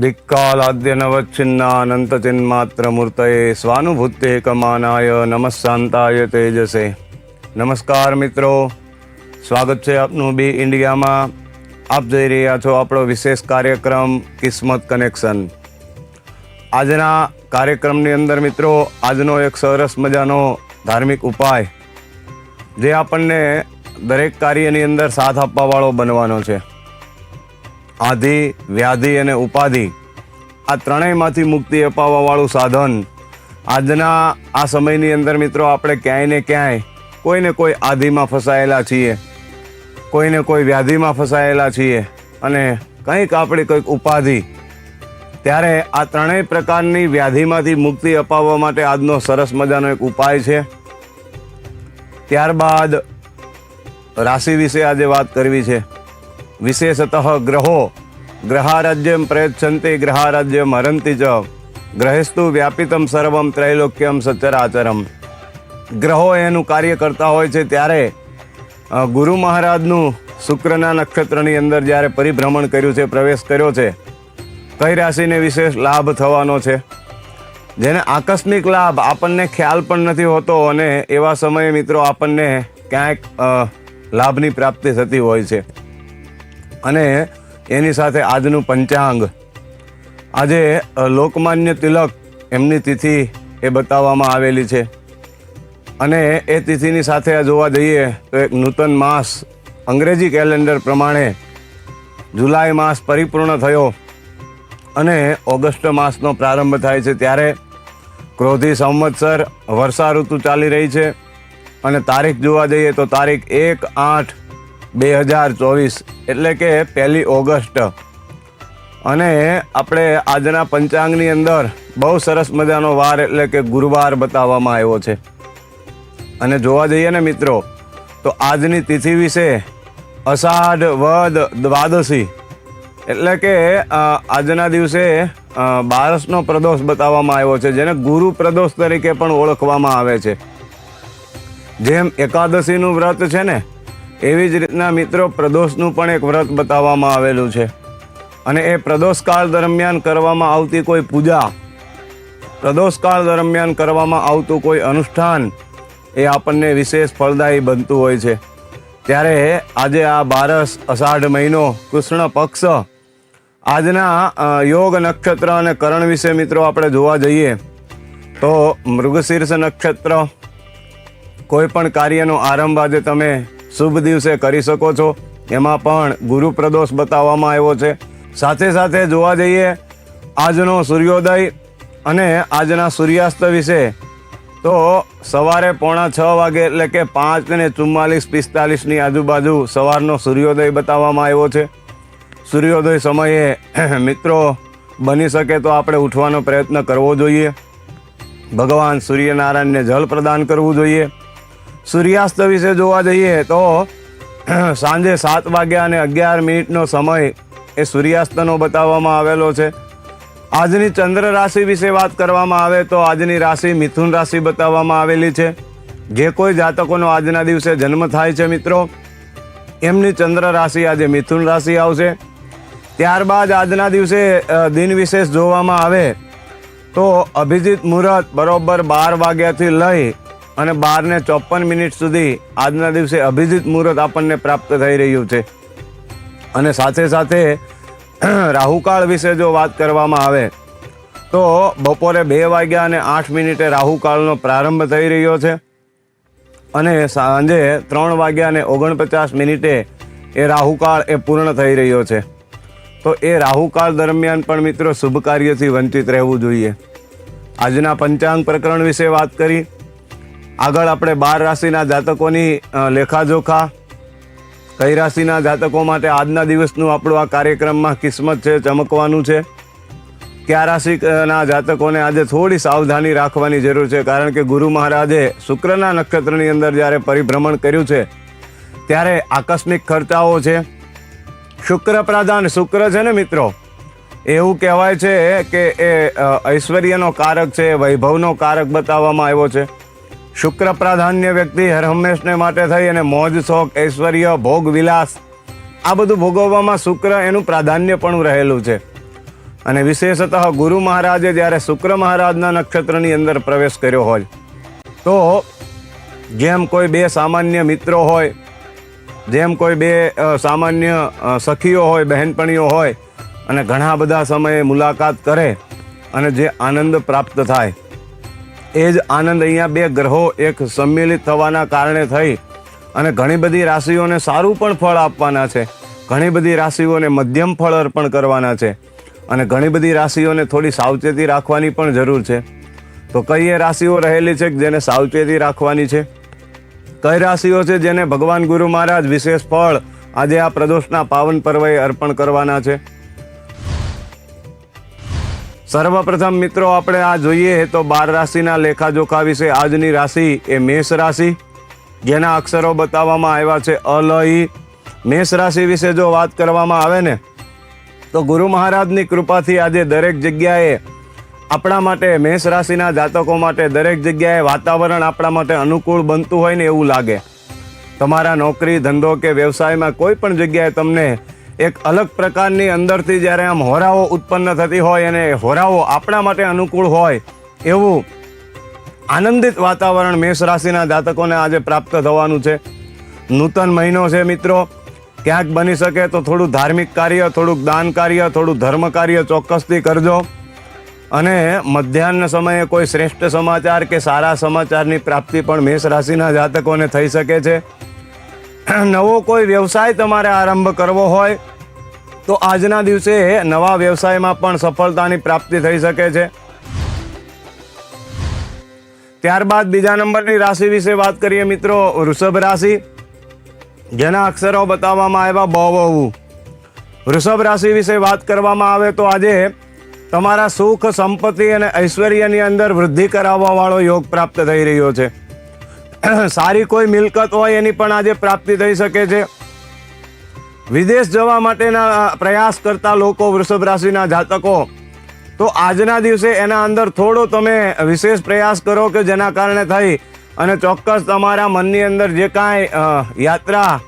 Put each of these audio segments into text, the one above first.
દિક્કાલાદ્યનવચ્છિન્નાનંતચિન્માત્રમૂર્તયે સ્વાનુભૂત્યેકમાનાય નમઃશાંતાય તેજસે નમસ્કાર મિત્રો સ્વાગત છે આપનું બી ઇન્ડિયામાં આપ જઈ રહ્યા છો આપણો વિશેષ કાર્યક્રમ કિસ્મત કનેક્શન આજના કાર્યક્રમની અંદર મિત્રો આજનો એક સરસ મજાનો ધાર્મિક ઉપાય જે આપણને દરેક કાર્યની અંદર સાથ આપવાવાળો બનવાનો છે આધિ, વ્યાધિ અને ઉપાધિ આ ત્રણેયમાંથી મુક્તિ અપાવવાવાળું સાધન. આજના આ સમયની અંદર મિત્રો આપણે ક્યાંય ને ક્યાંય કોઈને કોઈ આધિમાં ફસાયેલા છીએ કોઈને કોઈ વ્યાધિમાં ફસાયેલા છીએ અને કંઈક આપણી કંઈક ઉપાધિ. ત્યારે આ ત્રણેય પ્રકારની વ્યાધિમાંથી મુક્તિ અપાવવા માટે આજનો સરસ મજાનો એક ઉપાય છે. ત્યારબાદ રાશિ વિશે આજે વાત કરવી છે. વિશેષતઃ ગ્રહો ગ્રહારાજ્યમ પ્રયચ્છંતિ ગ્રહારાજ્યમ હરંતિ ચ ગ્રહેસ્તુ વ્યાપિતમ સર્વમ ત્રૈલોક્યમ સચરાચરમ ગ્રહો એનું કાર્ય કરતા હોય છે ત્યારે ગુરુ મહારાજનું શુક્રના નક્ષત્રની અંદર જ્યારે પરિભ્રમણ કર્યું છે, પ્રવેશ કર્યો છે, કઈ રાશિને વિશેષ લાભ થવાનો છે? જેને આકસ્મિક લાભ આપણને ખ્યાલ પણ નથી હોતો અને એવા સમયે મિત્રો આપણને ક્યાંક લાભની પ્રાપ્તિ થતી હોય છે. અને એની સાથે આજનું પંચાંગ. આજે લોકમાન્ય તિલક એમની તિથિ એ બતાવવામાં આવેલી છે. અને એ તિથિની સાથે જોવા જઈએ તો એક નૂતન માસ અંગ્રેજી કેલેન્ડર પ્રમાણે જુલાઈ માસ પરિપૂર્ણ થયો અને ઓગસ્ટ માસનો પ્રારંભ થાય છે ત્યારે ક્રોધી સંવત્સર વર્ષા ઋતુ ચાલી રહી છે. અને તારીખ જોવા જઈએ તો તારીખ એક આઠ બે હજાર ચોવીસ, એટલે કે પહેલી ઓગસ્ટ. અને આપણે આજના પંચાંગની અંદર બહુ સરસ મજાનો વાર, એટલે કે ગુરુવાર બતાવવામાં આવ્યો છે. અને જોવા જઈએ ને મિત્રો, તો આજની તિથિ વિશે અષાઢ વદ દ્વાદશી, એટલે કે આજના દિવસે બારસનો પ્રદોષ બતાવવામાં આવ્યો છે, જેને ગુરુ પ્રદોષ તરીકે પણ ઓળખવામાં આવે છે. જેમ એકાદશીનું વ્રત છે ને એવી જ રીતના મિત્રો પ્રદોષનું પણ એક વ્રત બતાવવામાં આવેલું છે. અને એ પ્રદોષકાળ દરમિયાન કરવામાં આવતી કોઈ પૂજા, પ્રદોષકાળ દરમિયાન કરવામાં આવતું કોઈ અનુષ્ઠાન એ આપણને વિશેષ ફળદાયી બનતું હોય છે. ત્યારે આજે આ બારસ અષાઢ મહિનો કૃષ્ણ પક્ષ આજના યોગ નક્ષત્ર અને કરણ વિશે મિત્રો આપણે જોવા જઈએ તો મૃગશીર્ષ નક્ષત્ર કોઈ પણ કાર્યનો આરંભ આજે તમે શુભ દિવસે કરી શકો છો. એમાં પણ ગુરુ પ્રદોષ બતાવવામાં આવ્યો છે. સાથે સાથે જોવા જઈએ, આજનો સૂર્યોદય અને આજના સૂર્યાસ્ત વિશે, તો સવારે પોણા છ વાગે એટલે કે પાંચ ને ચુમ્માલીસ પિસ્તાલીસની આજુબાજુ સવારનો સૂર્યોદય બતાવવામાં આવ્યો છે. સૂર્યોદય સમયે મિત્રો, બની શકે તો આપણે ઉઠવાનો પ્રયત્ન કરવો જોઈએ. ભગવાન સૂર્યનારાયણને જલ પ્રદાન કરવું જોઈએ. સૂર્યાસ્ત વિશે જોવા જઈએ તો સાંજે સાત વાગ્યા અને અગિયાર મિનિટનો સમય એ સૂર્યાસ્તનો બતાવવામાં આવેલો છે. આજની ચંદ્ર રાશિ વિશે વાત કરવામાં આવે તો આજની રાશિ મિથુન રાશિ બતાવવામાં આવેલી છે. જે કોઈ જાતકોનો આજના દિવસે જન્મ થાય છે મિત્રો, એમની ચંદ્ર રાશિ આજે મિથુન રાશિ આવશે. ત્યારબાદ આજના દિવસે દિન વિશેષ જોવામાં આવે તો અભિજીત મુહૂર્ત બરોબર બાર વાગ્યાથી લઈ અને બાર ને ચોપન મિનિટ સુધી આજના દિવસે અભિજીત મુહૂર્ત આપણને પ્રાપ્ત થઈ રહ્યું છે. અને સાથે સાથે રાહુકાળ વિશે જો વાત કરવામાં આવે, તો બપોરે બે વાગ્યા અને આઠ મિનિટે રાહુકાળનો પ્રારંભ થઈ રહ્યો છે. અને સાંજે ત્રણ વાગ્યા અને ઓગણપચાસ મિનિટે એ રાહુકાળ એ પૂર્ણ થઈ રહ્યો છે. તો એ રાહુકાળ દરમિયાન પણ મિત્રો શુભ કાર્યથી વંચિત રહેવું જોઈએ. આજના પંચાંગ પ્રકરણ વિશે વાત કરી. આગળ આપણે બાર રાશિના જાતકોની લેખાજોખા, કઈ રાશિના જાતકો માટે આજના દિવસનું આપણું આ કાર્યક્રમમાં કિસ્મત છે, ચમકવાનું છે? કયા રાશિના જાતકોને આજે થોડી સાવધાની રાખવાની જરૂર છે? કારણ કે ગુરુ મહારાજે શુક્રના નક્ષત્રની અંદર જ્યારે પરિભ્રમણ કર્યું છે, ત્યારે આકસ્મિક ખર્ચાઓ છે. શુક્ર પ્રધાન શુક્ર છે ને મિત્રો? એવું કહેવાય છે કે એ ઐશ્વર્યનો કારક છે, વૈભવનો કારક બતાવવામાં આવ્યો છે. શુક્ર પ્રાધાન્ય વ્યક્તિ હર હંમેશને માટે થઈ અને મોજ શોખ ઐશ્વર્ય, ભોગ, વિલાસ, આ બધું ભોગવવામાં શુક્ર એનું પ્રાધાન્ય પણ રહેલું છે. અને વિશેષતઃ ગુરુ મહારાજે જ્યારે શુક્ર મહારાજના નક્ષત્રની અંદર પ્રવેશ કર્યો હોય, તો જેમ કોઈ બે સામાન્ય મિત્રો હોય, જેમ કોઈ બે સામાન્ય સખીઓ હોય, બહેનપણીઓ હોય, અને ઘણા બધા સમયે મુલાકાત કરે અને જે આનંદ પ્રાપ્ત થાય એ જ આનંદ અહીંયા બે ગ્રહો એક સંમિલિત થવાના કારણે થઈ. અને ઘણી બધી રાશિઓને સારું પણ ફળ આપવાના છે. ઘણી બધી રાશિઓને મધ્યમ ફળ અર્પણ કરવાના છે. અને ઘણી બધી રાશિઓને થોડી સાવચેતી રાખવાની પણ જરૂર છે. તો કઈ એ રાશિઓ રહેલી છે જેને સાવચેતી રાખવાની છે? કઈ રાશિઓ છે જેને ભગવાન ગુરુ મહારાજ વિશેષ ફળ આજે આ પ્રદોષના પાવન પર્વે અર્પણ કરવાના છે? સર્વપ્રથમ મિત્રો, આપણે આ જોઈએ તો બાર રાશિના લેખાજોખા વિશે. આજની રાશિ એ મેષ રાશિ, જેના અક્ષરો બતાવવામાં આવ્યા છે અલઈ મેષ રાશિ વિશે જો વાત કરવામાં આવે ને, તો ગુરુ મહારાજની કૃપાથી આજે દરેક જગ્યાએ આપણા માટે, મેષ રાશિના જાતકો માટે દરેક જગ્યાએ વાતાવરણ આપણા માટે અનુકૂળ બનતું હોય ને એવું લાગે. તમારા નોકરી, ધંધો કે વ્યવસાયમાં કોઈ પણ જગ્યાએ તમને એક અલગ પ્રકારની અંદરથી જ્યારે આમ હોરાઓ ઉત્પન્ન થતી હોય અને હોરાઓ આપણા માટે અનુકૂળ હોય એવું આનંદિત વાતાવરણ મેષ રાશિના જાતકોને આજે પ્રાપ્ત થવાનું છે. નૂતન મહિનો છે મિત્રો. ક્યાંક બની શકે તો થોડું ધાર્મિક કાર્ય, થોડુંક દાન કાર્ય, થોડું ધર્મ કાર્ય ચોક્કસથી કરજો. અને મધ્યાહન સમયે કોઈ શ્રેષ્ઠ સમાચાર કે સારા સમાચારની પ્રાપ્તિ પણ મેષ રાશિના જાતકોને થઈ શકે છે. નવો કોઈ વ્યવસાય તમારે આરંભ કરવો હોય તો આજના દિવસે નવા વ્યવસાયમાં પણ સફળતાની પ્રાપ્તિ થઈ શકે છે. ત્યારબાદ બીજા નંબરની રાશિ વિશે વાત કરીએ મિત્રો. વૃષભ રાશિ. જેના અક્ષરો બતાવવામાં આવ્યા બહુ વૃષભ રાશિ વિશે વાત કરવામાં આવે તો આજે તમારા સુખ, સંપત્તિ અને ઐશ્વર્યની અંદર વૃદ્ધિ કરાવવા વાળો યોગ પ્રાપ્ત થઈ રહ્યો છે. સારી કોઈ મિલકત હોય એની પણ આજે પ્રાપ્તિ થઈ શકે છે. વિદેશ જવા માટેના પ્રયાસ કરતા લોકો વૃષભ રાશિના જાતકો, તો આજના દિવસે એના અંદર થોડો તમે વિશેષ પ્રયાસ કરો કે જેના કારણે થઈ અને ચોક્કસ તમારા મનની અંદર જે કાંઈ યાત્રા,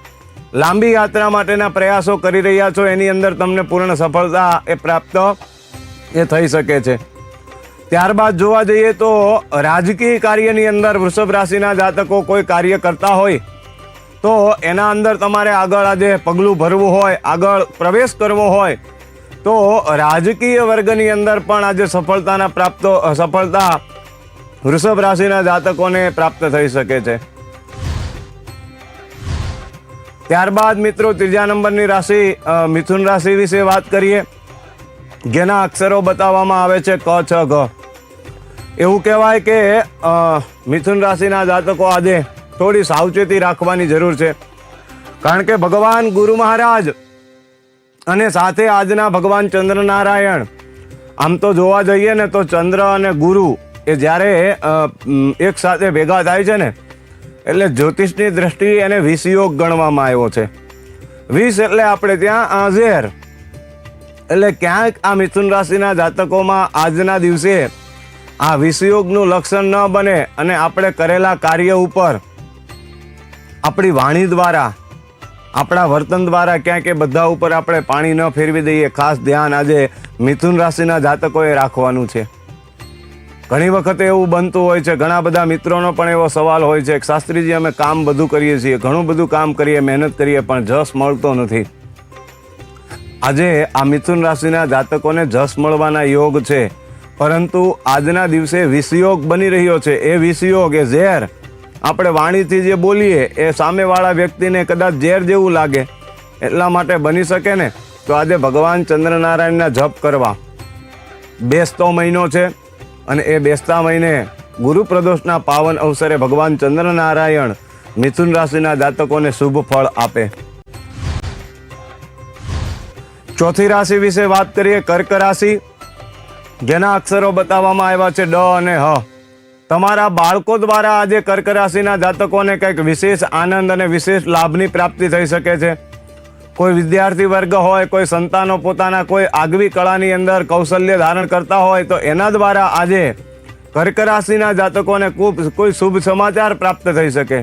લાંબી યાત્રા માટેના પ્રયાસો કરી રહ્યા છો, એની અંદર તમને પૂર્ણ સફળતા એ પ્રાપ્ત એ થઈ શકે છે. ત્યારબાદ જોવા જઈએ તો રાજકીય કાર્યની અંદર વૃષભ રાશિના જાતકો કોઈ કાર્ય કરતા હોય તો એના અંદર તમારે આગળ આજે પગલું ભરવું હોય, આગળ પ્રવેશ કરવો હોય, તો રાજકીય વર્ગની અંદર પણ આજે સફળતાના પ્રાપ્તો, સફળતા વૃષભ રાશિના જાતકોને પ્રાપ્ત થઈ શકે છે. ત્યારબાદ મિત્રો ત્રીજા નંબરની રાશિ મિથુન રાશિ વિશે વાત કરીએ. જેના અક્ષરો બતાવવામાં આવે છે ક, છ, ઘ. એવું કહેવાય કે મિથુન રાશિના જાતકો આજે થોડી સાવચેતી રાખવાની જરૂર છે. કારણ કે ભગવાન ગુરુ મહારાજ અને સાથે આજના ભગવાન ચંદ્રનારાયણ, આમ તો જોવા જઈએ ને તો ચંદ્ર અને ગુરુ એ જ્યારે એક સાથે ભેગા થાય છે ને, એટલે જ્યોતિષની દ્રષ્ટિએ એને વિષયોગ ગણવામાં આવ્યો છે. વિષ એટલે આપણે ત્યાં આઝેર, એટલે ક્યાંક આ મિથુન રાશિના જાતકોમાં આજના દિવસે આ વિષયોગનું લક્ષણ ન બને અને આપણે કરેલા કાર્ય ઉપર આપણી વાણી દ્વારા, આપણા વર્તન દ્વારા ક્યાંક એ બધા ઉપર આપણે પાણી ન ફેરવી દઈએ. ખાસ ધ્યાન આજે મિથુન રાશિના જાતકોએ રાખવાનું છે. ઘણી વખતે એવું બનતું હોય છે, ઘણા બધા મિત્રોનો પણ એવો સવાલ હોય છે કે શાસ્ત્રીજી, અમે કામ બધું કરીએ છીએ, ઘણું બધું કામ કરીએ, મહેનત કરીએ, પણ જસ મળતો નથી. આજે આ મિથુન રાશિના જાતકોને જસ મળવાના યોગ છે, પરંતુ આજના દિવસે વિષયોગ બની રહ્યો છે. એ વિષયોગ, એ ઝેર આપણે વાણીથી જે બોલીએ, એ સામેવાળા વ્યક્તિને કદાચ ઝેર જેવું લાગે, એટલા માટે બની શકે ને? તો આજે ભગવાન ચંદ્રનારાયણના જપ કરવા. બેસતો મહિનો છે અને એ બેસતા મહિને ગુરુ પ્રદોષના પાવન અવસરે ભગવાન ચંદ્રનારાયણ મિથુન રાશિના જાતકોને શુભ ફળ આપે. ચોથી રાશિ વિશે વાત કરીએ, કર્ક રાશિ. જેના અક્ષરો બતાવવામાં આવ્યા છે ડ અને હ. તમારા બાળકો દ્વારા આજે કર્ક રાશિના જાતકોને કંઈક વિશેષ આનંદ અને વિશેષ લાભની પ્રાપ્તિ થઈ શકે છે. કોઈ વિદ્યાર્થી વર્ગ હોય, કોઈ સંતાનો પોતાના કોઈ આગવી કળાની અંદર કૌશલ્ય ધારણ કરતા હોય તો એના દ્વારા આજે કર્ક રાશિના જાતકોને ખૂબ, કોઈ શુભ સમાચાર પ્રાપ્ત થઈ શકે.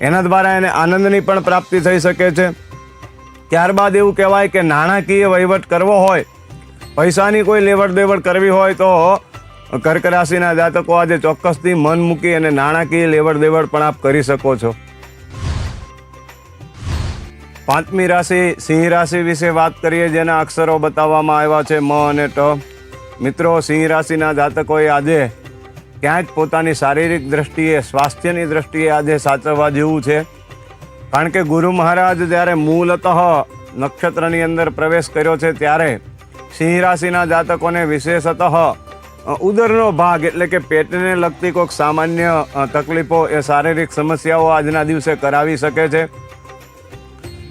એના દ્વારા એને આનંદની પણ પ્રાપ્તિ થઈ શકે છે. ત્યારબાદ એવું કહેવાય કે નાણાકીય વહીવટ કરવો હોય, પૈસાની કોઈ લેવડ દેવડ કરવી હોય તો કર્ક રાશિના જાતકો આજે ચોક્કસથી મન મૂકી અને નાણાકીય લેવડ દેવડ પણ આપ કરી શકો છો. પાંચમી રાશિ, સિંહ રાશિ વિશે વાત કરીએ જેના અક્ષરો બતાવવામાં આવ્યા છે મ અને ટ. મિત્રો, સિંહ રાશિના જાતકોએ આજે ક્યાંક પોતાની શારીરિક દ્રષ્ટિએ, સ્વાસ્થ્યની દ્રષ્ટિએ આજે સાચવવા જેવું છે. કારણ કે ગુરુ મહારાજ જ્યારે મૂલતઃ નક્ષત્રની અંદર પ્રવેશ કર્યો છે ત્યારે સિંહ રાશિના જાતકોને વિશેષતઃ ઉદરનો ભાગ એટલે કે પેટને લગતી કોઈક સામાન્ય તકલીફો એ શારીરિક સમસ્યાઓ આજના દિવસે કરાવી શકે છે.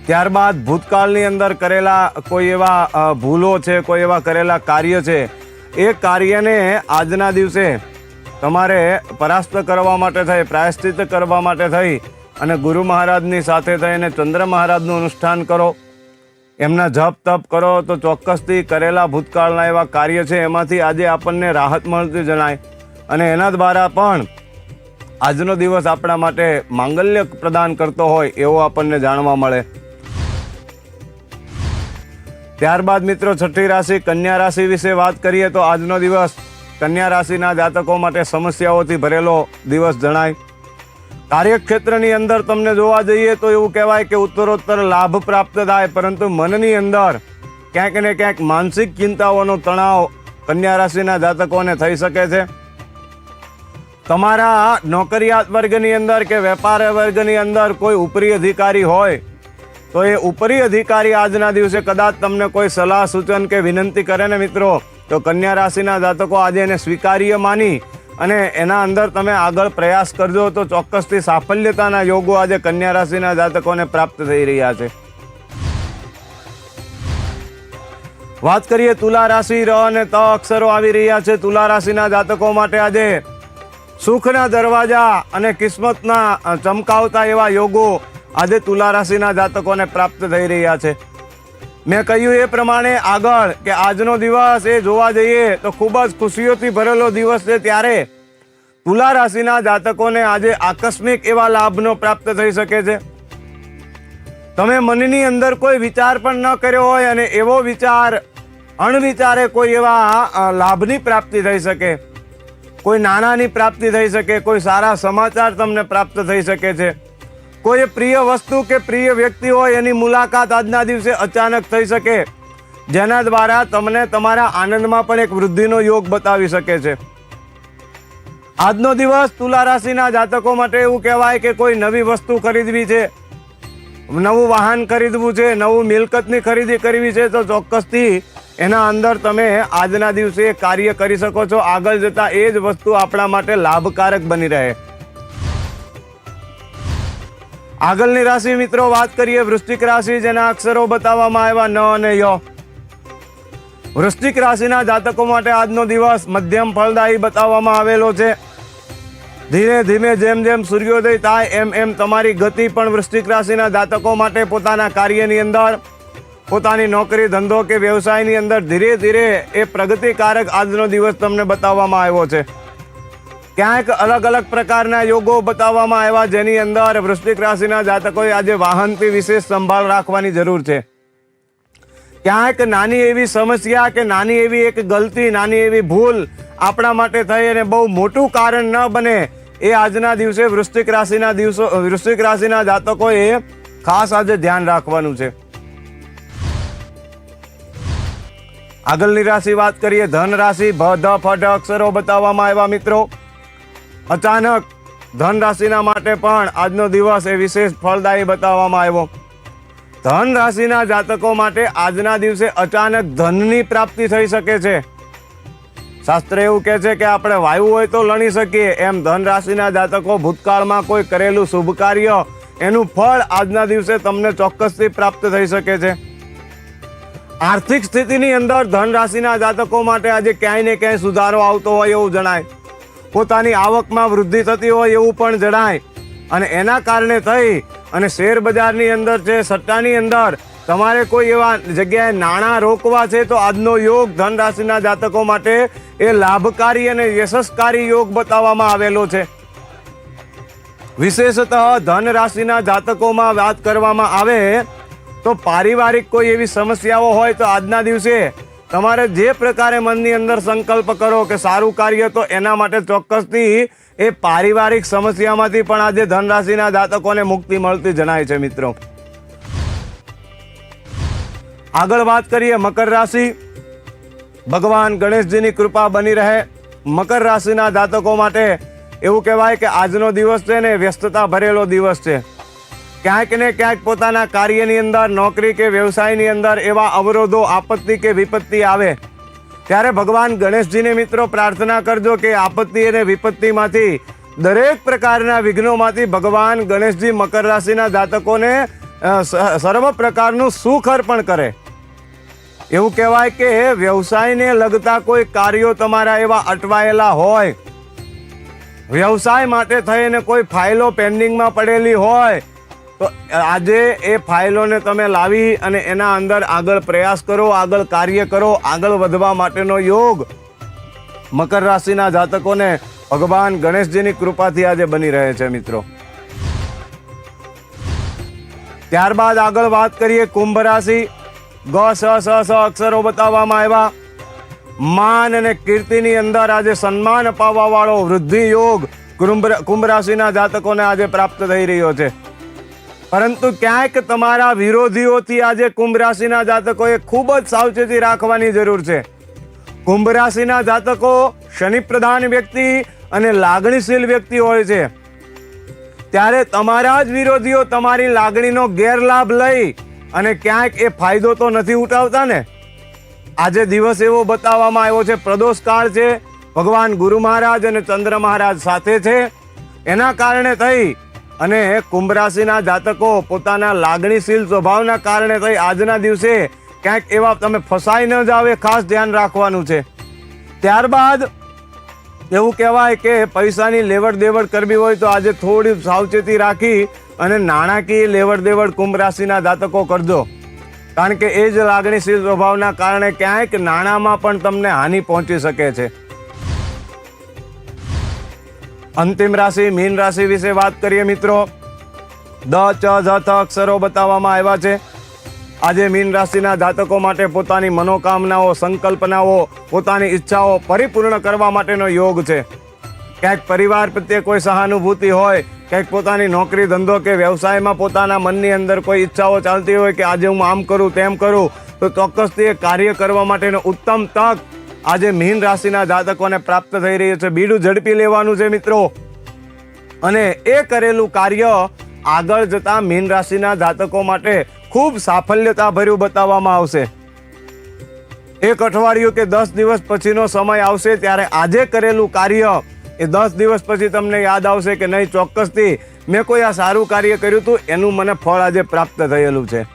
ત્યારબાદ ભૂતકાળની અંદર કરેલા કોઈ એવા ભૂલો છે, કોઈ એવા કરેલા કાર્ય છે, એ કાર્યને આજના દિવસે તમારે પરાસ્ત કરવા માટે થઈ, પ્રાયશ્ચિત કરવા માટે થઈ અને ગુરુ મહારાજની સાથે થઈને ચંદ્ર મહારાજનું અનુષ્ઠાન કરો. એમના જપ તપ કરો તો ચોક્કસથી કરેલા ભૂતકાળના એવા કાર્ય છે. એમાંથી આજે આપણને રાહત મળતી જણાય. અને એના દ્વારા પણ આજનો દિવસ આપણા માટે માંગલ્ય પ્રદાન કરતો હોય એવો આપણને જાણવા મળે. ત્યારબાદ મિત્રો છઠ્ઠી રાશિ કન્યા રાશિ વિશે વાત કરીએ તો આજનો દિવસ કન્યા રાશિના જાતકો માટે સમસ્યાઓથી ભરેલો દિવસ જણાય. કાર્યક્ષેત્રની અંદર તમને જોવા જઈએ તો એવું કહેવાય કે ઉત્તરોત્તર લાભ પ્રાપ્ત થાય, પરંતુ મનની અંદર ક્યાંક ને ક્યાંક માનસિક ચિંતાઓનો તણાવ કન્યા રાશિના જાતકોને થઈ શકે છે. તમારા નોકરિયાત વર્ગની અંદર કે વેપાર વર્ગની અંદર કોઈ ઉપરી અધિકારી હોય, તો એ ઉપરી અધિકારી આજના દિવસે કદાચ તમને કોઈ સલાહ સૂચન કે વિનંતી કરે ને મિત્રો, તો કન્યા રાશિના જાતકો આજે એને સ્વીકાર્ય માની અને એના અંદર તમે આગળ પ્રયાસ કરજો તો ચોક્કસથી સાફલ્યતાના યોગો આજે કન્યા રાશિના જાતકોને પ્રાપ્ત થઈ રહ્યા છે. વાત કરીએ તુલા રાશિ ર અને ત અક્ષરો આવી રહ્યા છે. તુલા રાશિના જાતકો માટે આજે સુખના દરવાજા અને કિસ્મતના ચમકાવતા એવા યોગો આજે તુલા રાશિના જાતકોને પ્રાપ્ત થઈ રહ્યા છે. મેં કહ્યું એ પ્રમાણે આગળ કે આજનો દિવસ એ જોવા જઈએ તો ખૂબ જ ખુશીઓથી ભરેલો દિવસ છે ત્યારે તુલા રાશિના જાતકોને આજે આકસ્મિક એવા લાભનો પ્રાપ્ત થઈ શકે છે. તમે મનની અંદર કોઈ વિચાર પણ ન કર્યો હોય અને એવો વિચાર, અણવિચારે કોઈ એવા લાભની પ્રાપ્તિ થઈ શકે. કોઈ નાણાંની પ્રાપ્તિ થઈ શકે, કોઈ સારા સમાચાર તમને પ્રાપ્ત થઈ શકે છે. કોઈ પ્રિય વસ્તુ કે પ્રિય વ્યક્તિ હોય એની મુલાકાત આજના દિવસે અચાનક થઈ શકે. જેના દ્વારા તમને તમારા આનંદમાં પણ એક વૃદ્ધિનો યોગ બતાવી શકે છે. આજનો દિવસ તુલા રાશિના જાતકો માટે એવું કહેવાય કે કોઈ નવી વસ્તુ ખરીદવી છે. નવું વાહન ખરીદવું છે, નવું મિલકતની ખરીદી કરવી છે, તો ચોક્કસથી એના અંદર તમે આજના દિવસે કાર્ય કરી શકો છો. આગળ જતાં એ જ વસ્તુ આપણા માટે લાભકારક બની રહે. આગળની રાશિ મિત્રો વાત કરીએ વૃશ્ચિક રાશિ, જેના અક્ષરો બતાવવામાં આવ્યા ન અને ય. વૃશ્ચિક રાશિના જાતકો માટે આજનો દિવસ મધ્યમ ફળદાયી બતાવવામાં આવેલો છે. ધીરે ધીમે જેમ જેમ સૂર્યોદય થાય, એમ એમ તમારી ગતિ પણ વૃશ્ચિક રાશિના જાતકો માટે પોતાના કાર્યની અંદર, પોતાની નોકરી, ધંધો કે વ્યવસાયની અંદર ધીરે ધીરે એ પ્રગતિકારક આજનો દિવસ તમને બતાવવામાં આવ્યો છે. ક્યાંક અલગ અલગ પ્રકારના યોગો બતાવવામાં આવ્યા જેની અંદર વૃશ્ચિક રાશિના જાતકોએ આજે વાહનથી વિશેષ સંભાળ રાખવાની જરૂર છે. ક્યાંક નાની એવી સમસ્યા કે નાની એવી એક ગલતી, નાની એવી ભૂલ આપણા માટે થઈ અને બહુ મોટું કારણ ન બને એ આજના દિવસે વૃશ્ચિક રાશિના દિવસો, વૃશ્ચિક રાશિના જાતકોએ ખાસ આજે ધ્યાન રાખવાનું છે. આગળની રાશિ વાત કરીએ ધન રાશિ ભ ધ, ફ, ઢ અક્ષરો બતાવવામાં આવ્યા મિત્રો. અચાનક ધન રાશિના માટે પણ આજનો દિવસ એ વિશેષ ફળદાયી બતાવવામાં આવ્યો. ધન રાશિના જાતકો માટે આજના દિવસે અચાનક ધનની પ્રાપ્તિ થઈ શકે છે. શાસ્ત્ર એવું કહે છે કે આપણે વાયુ હોય તો લણી શકીએ, એમ ધન રાશિના જાતકો ભૂતકાળમાં કોઈ કરેલું શુભ કાર્ય એનું ફળ આજના દિવસે તમને ચોક્કસથી પ્રાપ્ત થઈ શકે છે. આર્થિક સ્થિતિની અંદર ધન રાશિના જાતકો માટે આજે ક્યાંય ને ક્યાંય સુધારો આવતો હોય એવું જણાય. પોતાની આવકમાં વૃદ્ધિ થતી હોય એવું પણ જણાય. અને એના કારણે થઈ અને શેર બજારની અંદર છે, સટ્ટાની અંદર, તમારે કોઈ એવા જગ્યાએ નાણાં રોકવા છે તો આજનો યોગ ધન રાશિના જાતકો માટે એ લાભકારી અને યશસ્કારી યોગ બતાવવામાં આવેલો છે. વિશેષતઃ ધન રાશિના જાતકોમાં વાત કરવામાં આવે તો પારિવારિક કોઈ એવી સમસ્યાઓ હોય તો આજના દિવસે તમારે જે પ્રકારે મનની અંદર સંકલ્પ કરો કે સારું કાર્ય તો એના માટે ચોક્કસથી એ પારિવારિક સમસ્યામાંથી પણ આજે ધનરાશિના જાતકોને મુક્તિ મળતી જણાય છે, મિત્રો. આગળ વાત કરીએ મકર રાશિ. ભગવાન ગણેશજીની કૃપા બની રહે. મકર રાશિના જાતકો માટે એવું કહેવાય કે આજનો દિવસ છે ને વ્યસ્તતા ભરેલો દિવસ છે. ક્યાંક ને ક્યાંક પોતાના કાર્યની અંદર, નોકરી કે વ્યવસાયની અંદર એવા અવરોધો, આપત્તિ કે વિપત્તિ આવે. ત્યારે ભગવાન ગણેશજીને મિત્રો પ્રાર્થના કરજો કે આપત્તિ અને વિપત્તિમાંથી દરેક પ્રકારના વિઘ્નોમાંથી ભગવાન ગણેશજી મકર રાશિના જાતકોને સર્વ પ્રકારનું સુખ અર્પણ કરે. એવું કહેવાય કે વ્યવસાયને લગતા કોઈ કાર્યો તમારા એવા અટવાયેલા હોય. વ્યવસાય માટે થઈને કોઈ ફાઇલો પેન્ડિંગમાં પડેલી હોય તો આજે એ ફાઇલોને તમે લાવી અને એના અંદર આગળ પ્રયાસ કરો, આગળ કાર્ય કરો, આગળ વધવા માટેનો યોગ. મકર રાશિના જાતકોને ભગવાન ગણેશજીની કૃપાથી આજે બની રહે છે મિત્રો. ત્યારબાદ આગળ વાત કરીએ કુંભ રાશિ. ગ સ સ સ અક્ષરો બતાવવામાં આવ્યા. માન અને કીર્તિની અંદર આજે સન્માન અપાવવા વાળો વૃદ્ધિ યોગ કુંભ કુંભ રાશિના જાતકોને આજે પ્રાપ્ત થઈ રહ્યો છે. પરંતુ ક્યાંક તમારા વિરોધીઓથી આજે કુંભ રાશિના જાતકોએ ખૂબ જ સાવચેતી રાખવાની જરૂર છે. કુંભ રાશિના જાતકો શનિ પ્રધાન વ્યક્તિ અને લાગણીશીલ વ્યક્તિ હોય છે. ત્યારે તમારા જ વિરોધીઓ તમારી લાગણીનો ગેરલાભ લઈ અને ક્યાંક એ ફાયદો તો નથી ઉઠાવતા ને? આજે દિવસ એવો બતાવવામાં આવ્યો છે, પ્રદોષ કાળ છે. ભગવાન ગુરુ મહારાજ અને ચંદ્ર મહારાજ સાથે છે. એના કારણે થઈ અને કુંભ રાશિના જાતકો પોતાના લાગણીશીલ સ્વભાવના કારણે થઈ આજના દિવસે ક્યાંક એવા તમે ફસાઈ ન જાવ ખાસ ધ્યાન રાખવાનું છે. ત્યારબાદ એવું કહેવાય કે પૈસાની લેવડ દેવડ કરવી હોય તો આજે થોડી સાવચેતી રાખી અને નાણાકીય લેવડ દેવડ કુંભ રાશિના જાતકો કરજો. કારણ કે એ જ લાગણીશીલ સ્વભાવના કારણે ક્યાંક નાણાંમાં પણ તમને હાનિ પહોંચી શકે છે. અંતિમ રાશિ, મીન રાશિ વિશે વાત કરીએ મિત્રો. દ, ચ થ અક્ષરો બતાવવામાં આવ્યા છે. આજે મીન રાશિના જાતકો માટે પોતાની મનોકામનાઓ, સંકલ્પનાઓ, પોતાની ઈચ્છાઓ પરિપૂર્ણ કરવા માટેનો યોગ છે. ક્યાંક પરિવાર પ્રત્યે કોઈ સહાનુભૂતિ હોય, ક્યાંક પોતાની નોકરી, ધંધો કે વ્યવસાયમાં પોતાના મનની અંદર કોઈ ઈચ્છાઓ ચાલતી હોય કે આજે હું આમ કરું, તેમ કરું, તો ચોક્કસથી કાર્ય કરવા માટેનો ઉત્તમ તક આજે મીન રાશિના જાતકોને પ્રાપ્ત થઈ રહી છે. બીડું ઝડપી લેવાનું છે મિત્રો. અને એ કરેલું કાર્ય આગળ જતા મીન રાશિના જાતકો માટે ખૂબ સાફલ્યતા ભર્યું બતાવવામાં આવશે. એક અઠવાડિયું કે દસ દિવસ પછીનો સમય આવશે ત્યારે આજે કરેલું કાર્ય એ દસ દિવસ પછી તમને યાદ આવશે કે નહીં, ચોક્કસથી મેં કોઈ આ સારું કાર્ય કર્યું હતું, એનું મને ફળ આજે પ્રાપ્ત થયેલું છે.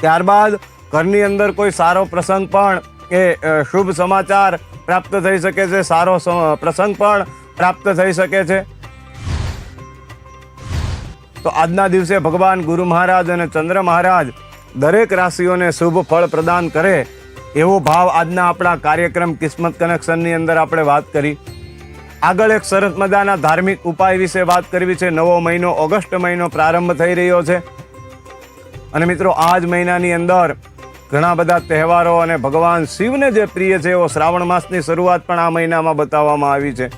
ત્યારબાદ ઘરની અંદર કોઈ સારો પ્રસંગ પણ કે શુભ સમાચાર પ્રાપ્ત થઈ શકે છે, સારો પ્રસંગ પણ પ્રાપ્ત થઈ શકે છે. તો આજના દિવસે ભગવાન ગુરુ મહારાજ અને ચંદ્ર મહારાજ દરેક રાશિઓને શુભ ફળ પ્રદાન કરે એવો ભાવ આજના આપણા કાર્યક્રમ કિસ્મત કનેક્શનની અંદર આપણે વાત કરી. આગળ એક સરસ મજાના ધાર્મિક ઉપાય વિશે વાત કરવી છે. નવો મહિનો ઓગસ્ટ મહિનો પ્રારંભ થઈ રહ્યો છે. અને મિત્રો આ જ મહિનાની અંદર ઘણા બધા તહેવારો અને ભગવાન શિવને જે પ્રિય છે એવો શ્રાવણ માસની શરૂઆત પણ આ મહિનામાં બતાવવામાં આવી છે.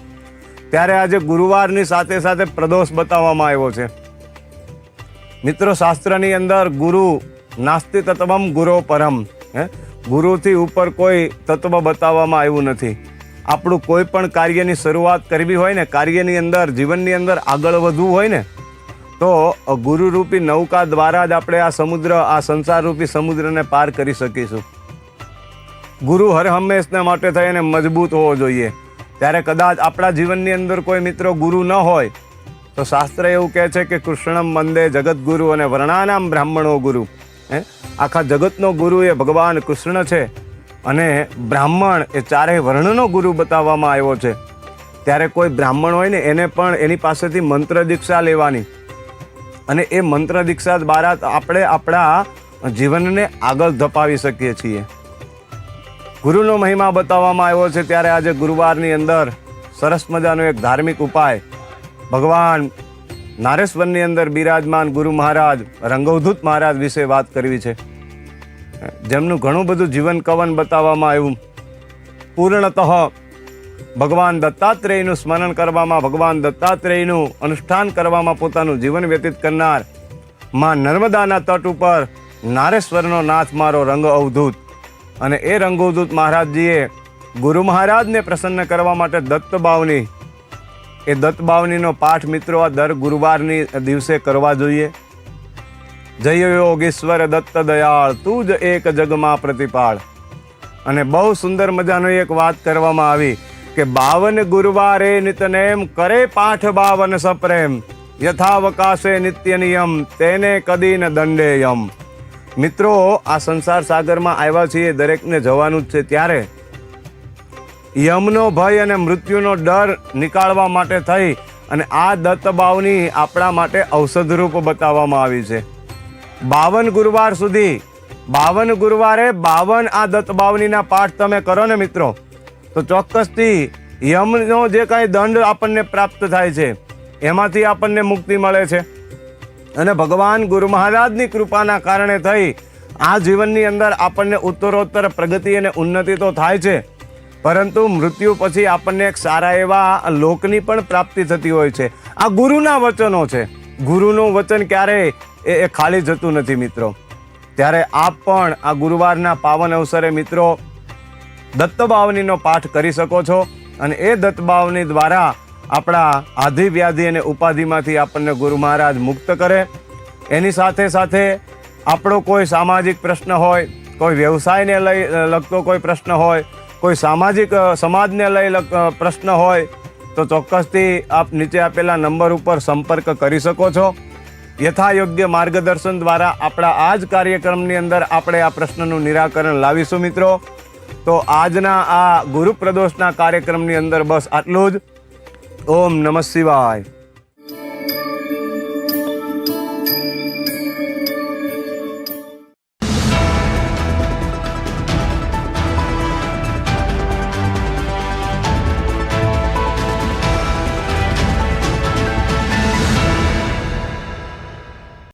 ત્યારે આજે ગુરુવારની સાથે સાથે પ્રદોષ બતાવવામાં આવ્યો છે. મિત્રો, શાસ્ત્રની અંદર ગુરુ નાસ્તિ તત્વમ ગુરો પરમ, હે? ગુરુથી ઉપર કોઈ તત્વ બતાવવામાં આવ્યું નથી. આપણું કોઈ પણ કાર્યની શરૂઆત કરવી હોય ને, કાર્યની અંદર, જીવનની અંદર આગળ વધવું હોય ને તો ગુરુરૂપી નૌકા દ્વારા જ આપણે આ સમુદ્ર, આ સંસારરૂપી સમુદ્રને પાર કરી શકીશું. ગુરુ હર હંમેશને માટે થઈને મજબૂત હોવો જોઈએ. ત્યારે કદાચ આપણા જીવનની અંદર કોઈ મિત્રો ગુરુ ન હોય, તો શાસ્ત્ર એવું કહે છે કે કૃષ્ણમ મંદે જગતગુરુ અને વર્ણાનામ બ્રાહ્મણો ગુરુ. હે? આખા જગતનો ગુરુ એ ભગવાન કૃષ્ણ છે અને બ્રાહ્મણ એ ચારેય વર્ણનો ગુરુ બતાવવામાં આવ્યો છે. ત્યારે કોઈ બ્રાહ્મણ હોય ને, એને પણ એની પાસેથી મંત્ર દીક્ષા લેવાની. અને એ મંત્ર દીક્ષા દ્વારા આપણે આપણા જીવનને આગળ ધપાવી શકીએ છીએ. ગુરુનો મહિમા બતાવવામાં આવ્યો છે ત્યારે આજે ગુરુવારની અંદર સરસ મજાનો એક ધાર્મિક ઉપાય. ભગવાન નારેશ્વરની અંદર બિરાજમાન ગુરુ મહારાજ રંગવધૂત મહારાજ વિશે વાત કરવી છે. જેમનું ઘણું બધું જીવન કવન બતાવવામાં આવ્યું. પૂર્ણતઃ ભગવાન દત્તાત્રેયનું સ્મરણ કરવામાં, ભગવાન દત્તાત્રેયનું અનુષ્ઠાન કરવામાં પોતાનું જીવન વ્યતીત કરનારમાં નર્મદાના તટ ઉપર નારેશ્વરનો નાથ મારો રંગ અવધૂત. અને એ રંગોદૂત મહારાજજીએ ગુરુ મહારાજને પ્રસન્ન કરવા માટે દત્ત બાવની, એ દત્ત બાવનીનો પાઠ મિત્રો આ દર ગુરુવારની દિવસે કરવા જોઈએ. જય યોગેશ્વર દત્ત દયાળ, તું જ એક જગમાં પ્રતિપાળ. અને બહુ સુંદર મજાનો એક વાત કરવામાં આવી. કે બાવન ગુરુવારે નિતનેમ કરે પાઠ બાવન સપ્રેમ. યથાવકાશે નિત્ય નિયમ, તેને કદી ન દંડે યમ મિત્રો, આ સંસાર સાગરમાં આવ્યા છીએ, દરેકને જવાનું જ છે ત્યારે. યમનો ભય અને મૃત્યુનો ડર નીકાળવા માટે થઈ અને આ દત્તબાવની આપણા માટે ઔષધરૂપ બતાવવામાં આવી છે. બાવન ગુરુવાર સુધી, બાવન ગુરુવારે બાવન આ દત્તબાવનીના પાઠ તમે કરો ને મિત્રો. તો ચોક્કસથી યમનો જે કાંઈ દંડ આપણને પ્રાપ્ત થાય છે, એમાંથી આપણને મુક્તિ મળે છે. અને ભગવાન ગુરુ મહારાજની કૃપાના કારણે થઈ આ જીવનની અંદર આપણને ઉત્તરોત્તર પ્રગતિ અને ઉન્નતિ તો થાય છે, પરંતુ મૃત્યુ પછી આપણને એક સારા એવા લોકની પણ પ્રાપ્તિ થતી હોય છે. આ ગુરુના વચનો છે. ગુરુનું વચન ક્યારેય એ ખાલી જતું નથી મિત્રો. ત્યારે આપ પણ આ ગુરુવારના પાવન અવસરે મિત્રો દત્તબાવનીનો પાઠ કરી શકો છો અને એ દત્તબાવની દ્વારા આપણા આધિ વ્યાધિ અને ઉપાધિમાંથી આપણને ગુરુ મહારાજ મુક્ત કરે. એની સાથે સાથે આપણો કોઈ સામાજિક પ્રશ્ન હોય, કોઈ વ્યવસાયને લઈ લગતો કોઈ પ્રશ્ન હોય, કોઈ સામાજિક સમાજને લઈ પ્રશ્ન હોય, તો ચોક્કસથી આપ નીચે આપેલા નંબર ઉપર સંપર્ક કરી શકો છો. યથાયોગ્ય માર્ગદર્શન દ્વારા આપણા આ જ કાર્યક્રમની અંદર આપણે આ પ્રશ્નનું નિરાકરણ લાવીશું મિત્રો. તો આજના આ ગુરુ પ્રદોષના કાર્યક્રમની અંદર બસ આટલું જ. ઓમ નમઃ શિવાય.